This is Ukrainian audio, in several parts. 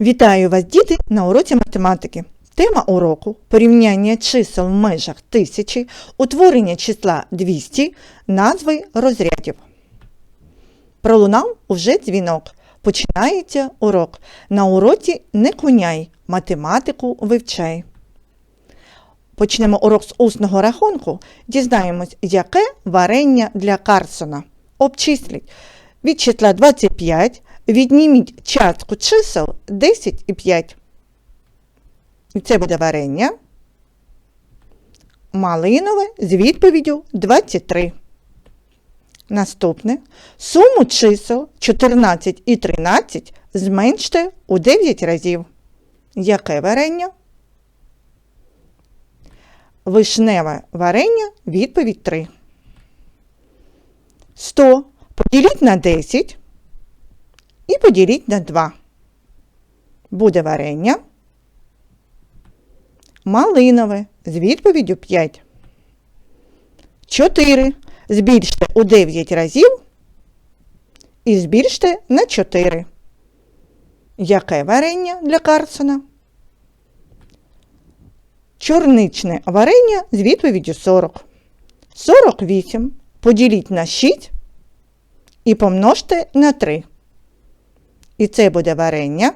Вітаю вас, діти, на уроці математики. Тема уроку порівняння чисел в межах тисячі, утворення числа 200, назви розрядів. Пролунав уже дзвінок. Починається урок. На уроці не куняй, математику вивчай. Почнемо урок з усного рахунку. Дізнаємось, яке варення для Карсона. Обчисліть. Від числа 25 відніміть частку чисел 10 і 5. І це буде варення. Малинове з відповіддю 23. Наступне. Суму чисел 14 і 13 зменште у 9 разів. Яке варення? Вишневе варення відповідь 3. 100 поділіть на 10 і поділіть на 2. Буде варення. Малинове з відповіддю 5. 4. Збільште у 9 разів і збільште на 4. Яке варення для Карсона? Чорничне варення з відповіддю 40. 48 поділіть на 6 і помножте на 3. І це буде варення.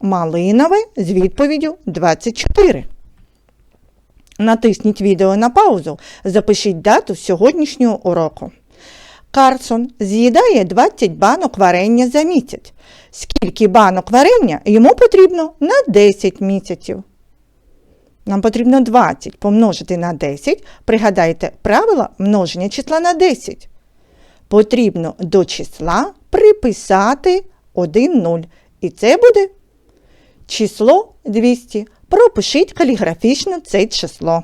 Малинове з відповіддю 24. Натисніть відео на паузу. Запишіть дату сьогоднішнього уроку. Карсон з'їдає 20 банок варення за місяць. Скільки банок варення йому потрібно на 10 місяців? Нам потрібно 20 помножити на 10. Пригадайте правила множення числа на 10. Потрібно до числа приписати 1 0. І це буде число 200. Пропишіть каліграфічно це число.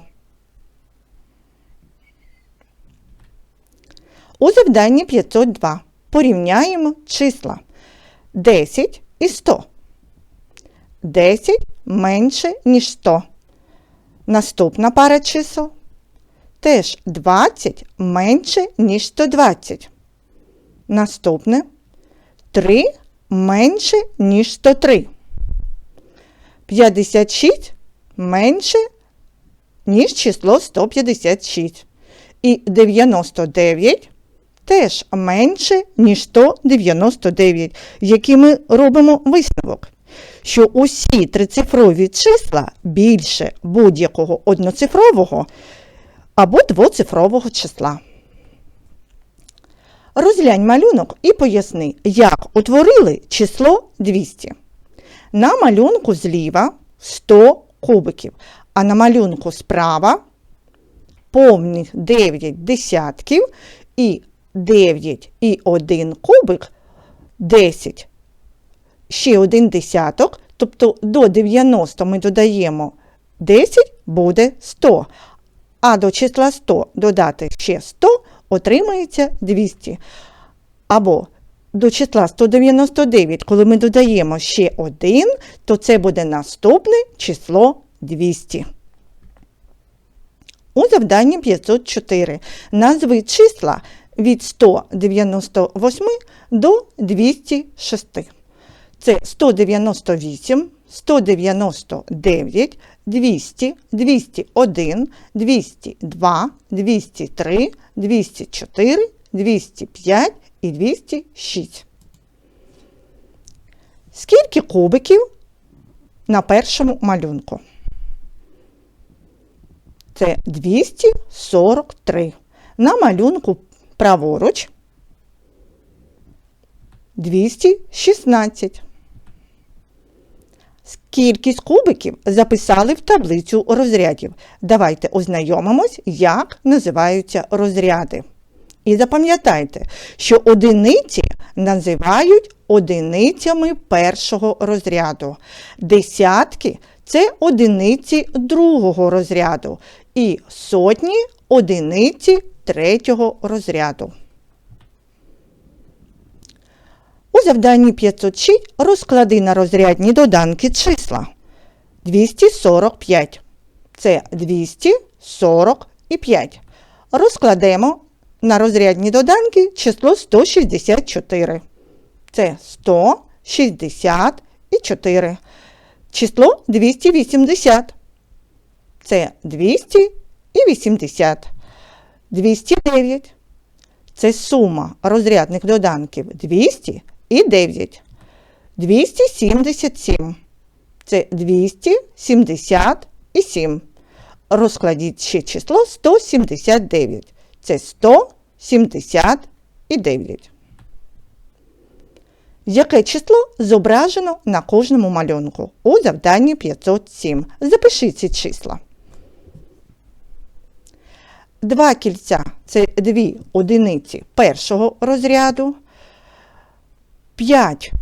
У завданні 502 порівняємо числа 10 і 100. 10 менше, ніж 100. Наступна пара чисел теж 20 менше, ніж 120. Наступне 3 менше, ніж 103. 56 менше, ніж число 156. І 99 теж менше, ніж 199, який ми робимо висновок, що усі трицифрові числа більше будь-якого одноцифрового або двоцифрового числа. Розглянь малюнок і поясни, як утворили число 200. На малюнку зліва 100 кубиків, а на малюнку справа повних 9 десятків і 9 і 1 кубик 10. Ще один десяток, тобто до 90 ми додаємо 10, буде 100. А до числа 100 додати ще 100, отримається 200. Або до числа 199, коли ми додаємо ще 1, то це буде наступне число 200. У завданні 504 назви числа від 198 до 206. Це 198, 199, 200, 201, 202, 203, 204, 205 і 206. Скільки кубиків на першому малюнку? Це 243. На малюнку праворуч 216. Кількість кубиків записали в таблицю розрядів. Давайте ознайомимось, як називаються розряди. І запам'ятайте, що одиниці називають одиницями першого розряду. Десятки це одиниці другого розряду. І сотні одиниці третього розряду. У завданні 506 розклади на розрядні доданки числа. 245. Це 245. Розкладемо на розрядні доданки число 164. Це 100 60 і 4. Число 280. Це 200 і 80. 209. Це сума розрядних доданків 200 і 9. 277. Це 277. Розкладіть ще число 179. Це 179. Яке число зображено на кожному малюнку у завданні 507? Запишіть ці числа. Два кільця це дві одиниці першого розряду. 5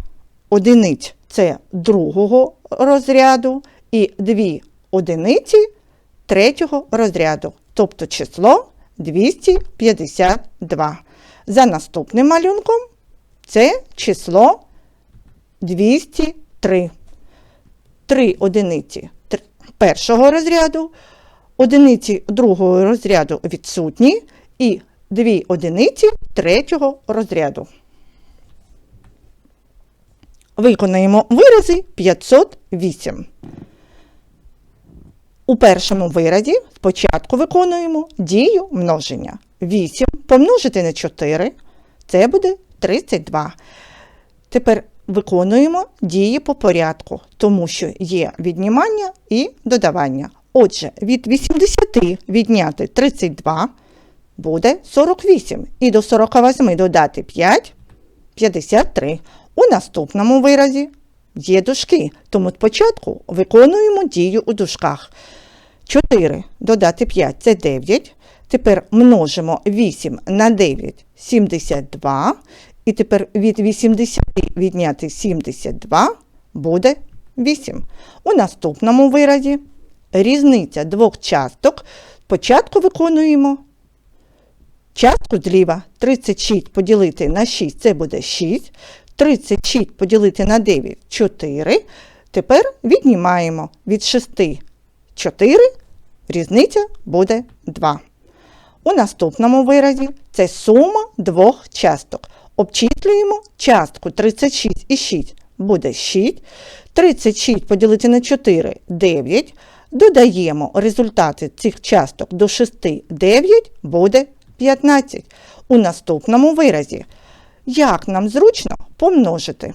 одиниць це другого розряду. І дві одиниці третього розряду. Тобто число 252. За наступним малюнком це число 203. Три одиниці першого розряду, одиниці другого розряду відсутні і дві одиниці третього розряду. Виконаємо вирази 508. У першому виразі спочатку виконуємо дію множення. 8 помножити на 4 це буде 32. Тепер виконуємо дії по порядку, тому що є віднімання і додавання. Отже, від 80 відняти 32 буде 48. І до 48 додати 5 53. У наступному виразі є дужки, тому спочатку виконуємо дію у дужках. 4 додати 5 це 9. Тепер множимо 8 на 9 72. І тепер від 80 відняти 72 буде 8. У наступному виразі різниця двох часток. Спочатку виконуємо частку зліва. 36 поділити на 6 це буде 6. 36 поділити на 9 4. Тепер віднімаємо від 6 4, різниця буде 2. У наступному виразі це сума двох часток. Обчислюємо частку 36 і 6 буде 6. 36 поділити на 4 9. Додаємо результати цих часток до 6 9 буде 15. У наступному виразі. Як нам зручно помножити?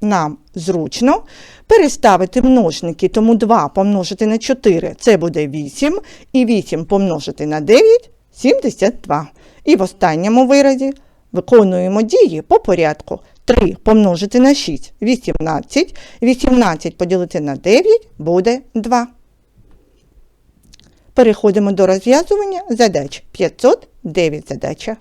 Нам зручно переставити множники, тому 2 помножити на 4 це буде 8, і 8 помножити на 9 72. І в останньому виразі виконуємо дії по порядку. 3 помножити на 6 18, 18 поділити на 9 буде 2. Переходимо до розв'язування задач. 509 задача.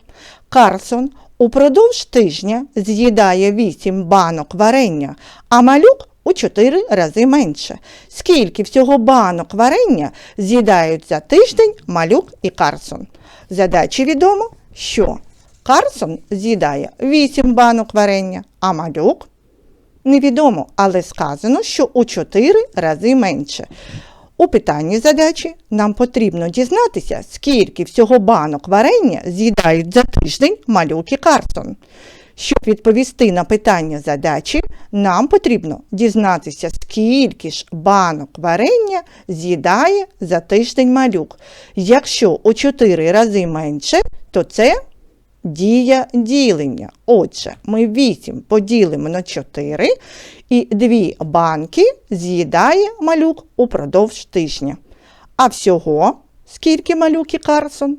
Карлсон упродовж тижня з'їдає 8 банок варення, а малюк у 4 рази менше. Скільки всього банок варення з'їдають за тиждень малюк і Карсон? Задачі відомо, що Карсон з'їдає 8 банок варення, а малюк невідомо, але сказано, що у 4 рази менше. У питанні задачі нам потрібно дізнатися, скільки всього банок варення з'їдають за тиждень малюк і Карсон. Щоб відповісти на питання задачі, нам потрібно дізнатися, скільки ж банок варення з'їдає за тиждень малюк. Якщо у 4 рази менше, то це дія ділення. Отже, ми 8 поділимо на 4 і 2 банки з'їдає малюк упродовж тижня. А всього, скільки малюк і Карсон?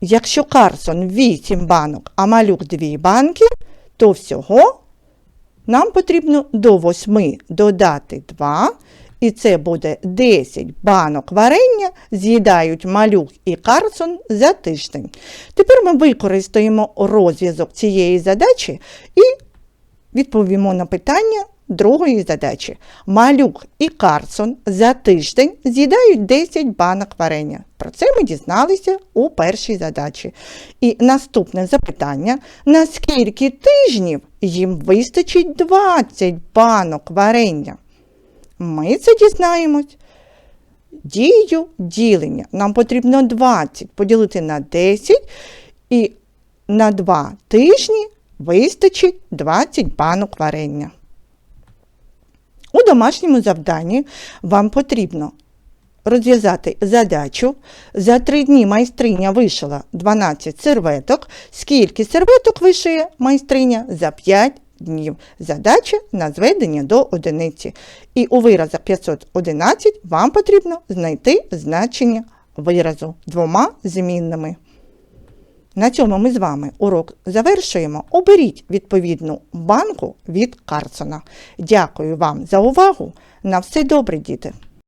Якщо Карсон 8 банок, а малюк 2 банки, то всього нам потрібно до 8 додати 2, і це буде 10 банок варення з'їдають малюк і Карсон за тиждень. Тепер ми використаємо розв'язок цієї задачі і відповімо на питання другої задачі. Малюк і Карсон за тиждень з'їдають 10 банок варення. Про це ми дізналися у першій задачі. І наступне запитання: на скільки тижнів їм вистачить 20 банок варення? Ми це дізнаємось. Дію ділення. Нам потрібно 20 поділити на 10 і на 2 тижні вистачить 20 банок варення. У домашньому завданні вам потрібно розв'язати задачу. За три дні майстриня вишила 12 серветок. Скільки серветок вишиє майстриня за 5 днів? Задача на зведення до одиниці. І у виразах 511 вам потрібно знайти значення виразу двома змінними. На цьому ми з вами урок завершуємо. Оберіть відповідну банку від Карсона. Дякую вам за увагу. На все добре, діти!